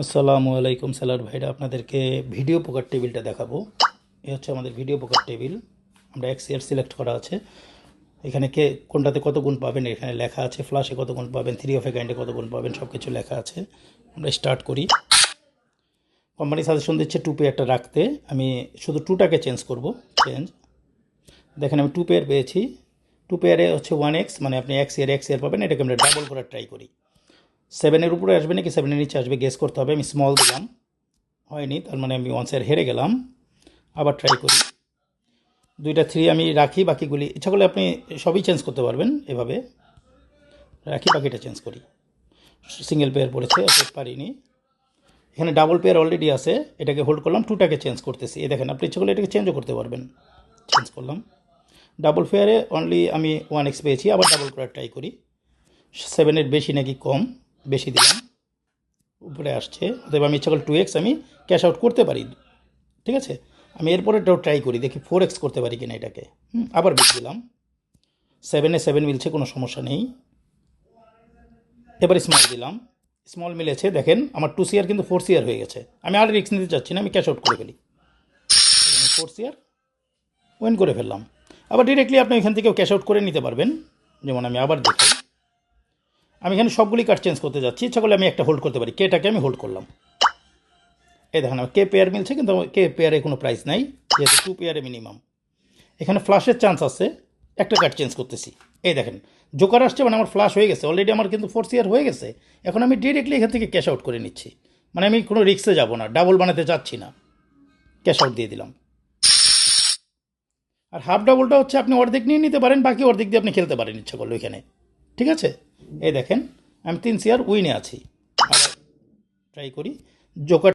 আসসালামু আলাইকুম স্যালার ভাইরা, আপনাদেরকে ভিডিও পোকার টেবিলটা দেখাবো। এ হচ্ছে আমাদের ভিডিও পোকার টেবিল। আমরা এক্স ইয়ার সিলেক্ট করা আছে। এখানে কে, কোনটাতে কত গুণ পাবেন, এখানে লেখা আছে ফ্লাশে কত গুণ পাবেন থ্রি অফ এ কাইন্ডে কত গুণ পাবেন সব কিছু লেখা আছে। আমরা স্টার্ট করি। কোম্পানি সাজেশন দিচ্ছে টু পেয়ারটা রাখতে। আমি শুধু টুটাকে চেঞ্জ করব। চেঞ্জ দেখেন আমি টু পেয়ার পেয়েছি। টু পেয়ারে হচ্ছে ওয়ান এক্স মানে আপনি এক্স ইয়ার এক্স ইয়ার পাবেন, এটাকে আমরা ডাবল করার ট্রাই করি। সেভেনের উপরে আসবে নাকি? সেভেনের নিচে আসবে। গেস করতে হবে। আমি স্মল দিলাম। হয়নি, তার মানে আমি ওয়ান সাইড হেরে গেলাম। আবার ট্রাই করি। দুইটা থ্রি আমি রাখি, বাকিগুলি। ইচ্ছা করলে আপনি সবই চেঞ্জ করতে পারবেন এভাবে। রাখি, বাকিটা চেঞ্জ করি। সিঙ্গেল পেয়ার পড়েছে পারিনি। এখানে ডাবল পেয়ার অলরেডি আছে। এটাকে হোল্ড করলাম টুটাকে চেঞ্জ করতেছি। এই দেখেন, আপনি ইচ্ছা করলে এটাকে চেঞ্জও করতে পারবেন। চেঞ্জ করলাম। ডাবল পেয়ারে অনলি আমি ওয়ান এক্স পেয়েছি, আবার ডাবল করার ট্রাই করি। সেভেনের বেশি নাকি কম? বেশি দিলাম। উপরে আসছে। অতএব আমি ইচ্ছা করলে টু এক্স আমি ক্যাশ আউট করতে পারি। ঠিক আছে? আমি এরপরেটাও ট্রাই করি দেখি ফোর এক্স করতে পারি কিনা এটাকে। হুম, আবার বিট দিলাম। সেভেনে সেভেন মিলছে কোনো সমস্যা নেই। এবার স্মল দিলাম। স্মল মিলেছে দেখেন আমার টু সিয়ার কিন্তু ফোর সিয়ার হয়ে গেছে। আমি আর রিক্স নিতে চাচ্ছি না আমি ক্যাশ আউট করে ফেলি। ফোর সিয়ার ওয়েন করে ফেললাম। আবার ডিরেক্টলি আপনি এখান থেকেও ক্যাশ আউট করে নিতে পারবেন। যেমন আমি আবার দেখাই। আমি এখানে সবগুলি কার্ড চেঞ্জ করতে যাচ্ছি, ইচ্ছা করলে আমি একটা হোল্ড করতে পারি। কেটাকে আমি হোল্ড করলাম। এই দেখেন, আমার কে পেয়ার মিলছে, কিন্তু কে পেয়ারে কোনো প্রাইস নাই, যেহেতু টু পেয়ারে মিনিমাম এখানে ফ্লাশের চান্স আছে, একটা কার্ড চেঞ্জ করতেছি। এই দেখেন জোকার আসছে মানে আমার ফ্লাশ হয়ে গেছে অলরেডি আমার কিন্তু ফোর্থ ইয়ার হয়ে গেছে, এখন আমি ডিরেক্টলি এখান থেকে ক্যাশ আউট করে নিচ্ছি। মানে আমি কোনো রিক্সে যাব না ডাবল বানাতে চাচ্ছি না। ক্যাশ আউট দিয়ে দিলাম। আর হাফ ডাবলটা হচ্ছে আপনি অর্ধেক নিয়ে নিতে পারেন, বাকি অর্ধেক দিয়ে আপনি খেলতে পারেন ইচ্ছা করলে ওইখানে। ঠিক আছে? এই দেখেন আমি তিন চেয়ার উইনে আছি। ট্রাই করি। জোকার